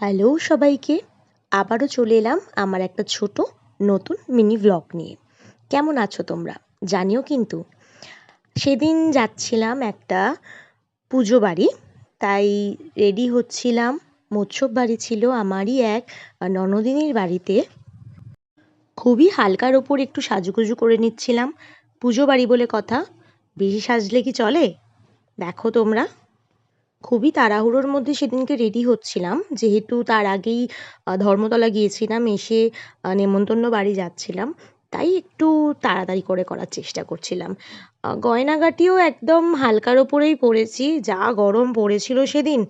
Hello সবাইকে, আবারও চলে এলাম আমার একটা ছোট নতুন মিনি ভ্লগ নিয়ে। কেমন আছো তোমরা? জানিও কিন্তু। সেদিন যাচ্ছিলাম একটা পুজো বাড়ি, তাই রেডি হচ্ছিলাম। মৎস্যব বাড়ি ছিল আমারই এক ননদিনীর বাড়িতে। খুবই হালকার ওপর একটু সাজুগুজু করে নিচ্ছিলাম। পুজো বাড়ি বলে কথা। বেশি সাজলে কি চলে? দেখো তোমরা। খুবই তাড়াহুড়োর মধ্যে সেদিনকে রেডি হচ্ছিলাম। যেহেতু তার আগেই ধর্মতলা গিয়েছিলাম, এসে নেমন্তন্ন বাড়ি যাচ্ছিলাম, তাই একটু তাড়াতাড়ি করে করার চেষ্টা করছিলাম। গয়নাগাটিও একদম হালকার ওপরেই পরেছি যা গরম পড়েছিল সেদিন,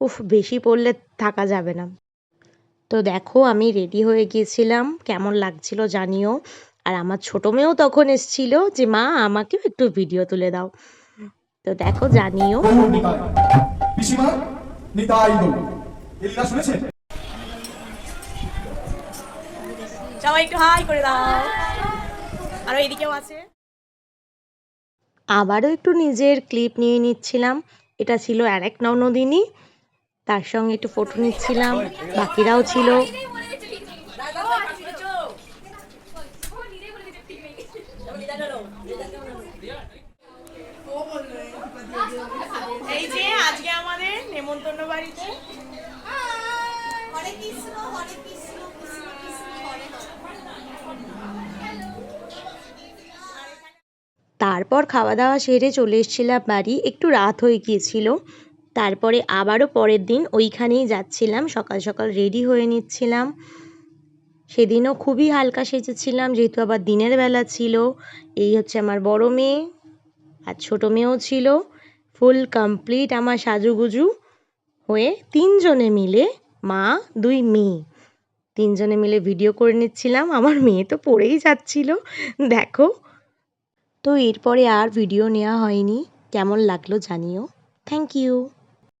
উফ, বেশি পরলে থাকা যাবে না। তো দেখো, আমি রেডি হয়ে গিয়েছিলাম, কেমন লাগছিল জানিও। আর আমার ছোটো মেয়েও তখন এসছিল যে, মা, আমাকেও একটু ভিডিও তুলে দাও। তো দেখো জানিও পিসিমা নিতাই গো এই শুনেছেন সবাই একটু হাই করে দাও আর এদিকেও আছে আবারও একটু নিজের ক্লিপ নিয়ে নিচ্ছিলাম এটা ছিল আর এক ননদিনী তার সঙ্গে একটু ফটো নিচ্ছিলাম বাকিরাও ছিল এই যে আজকে আমাদের নেমন্তন্ন বাড়িতে। হরে কৃষ্ণ হরে কৃষ্ণ কৃষ্ণ কৃষ্ণ হরে হরে। তারপর খাওয়া দাওয়া সেরে চলে এসেছিলাম বাড়ি একটু রাত হয়ে গিয়েছিল। তারপরে আবারও পরের দিন ওইখানেই যাচ্ছিলাম সকাল সকাল রেডি হয়ে নিচ্ছিলাম। সেদিনও খুবই হালকা সেজেছিলাম যেহেতু আবার দিনের বেলা ছিল। এই হচ্ছে আমার বড় মেয়ে আর ছোটো মেয়েও ছিল। ফুল কমপ্লিট আমার সাজুগুজু। হয়ে তিনজনে মিলে, মা, দুই মেয়ে। তিনজনে মিলে ভিডিও করে নিচ্ছিলাম, আমার মেয়ে তো পড়েই যাচ্ছিল, দেখো। তো এরপরে আর ভিডিও নেওয়া হয়নি, কেমন লাগল জানিও। Thank you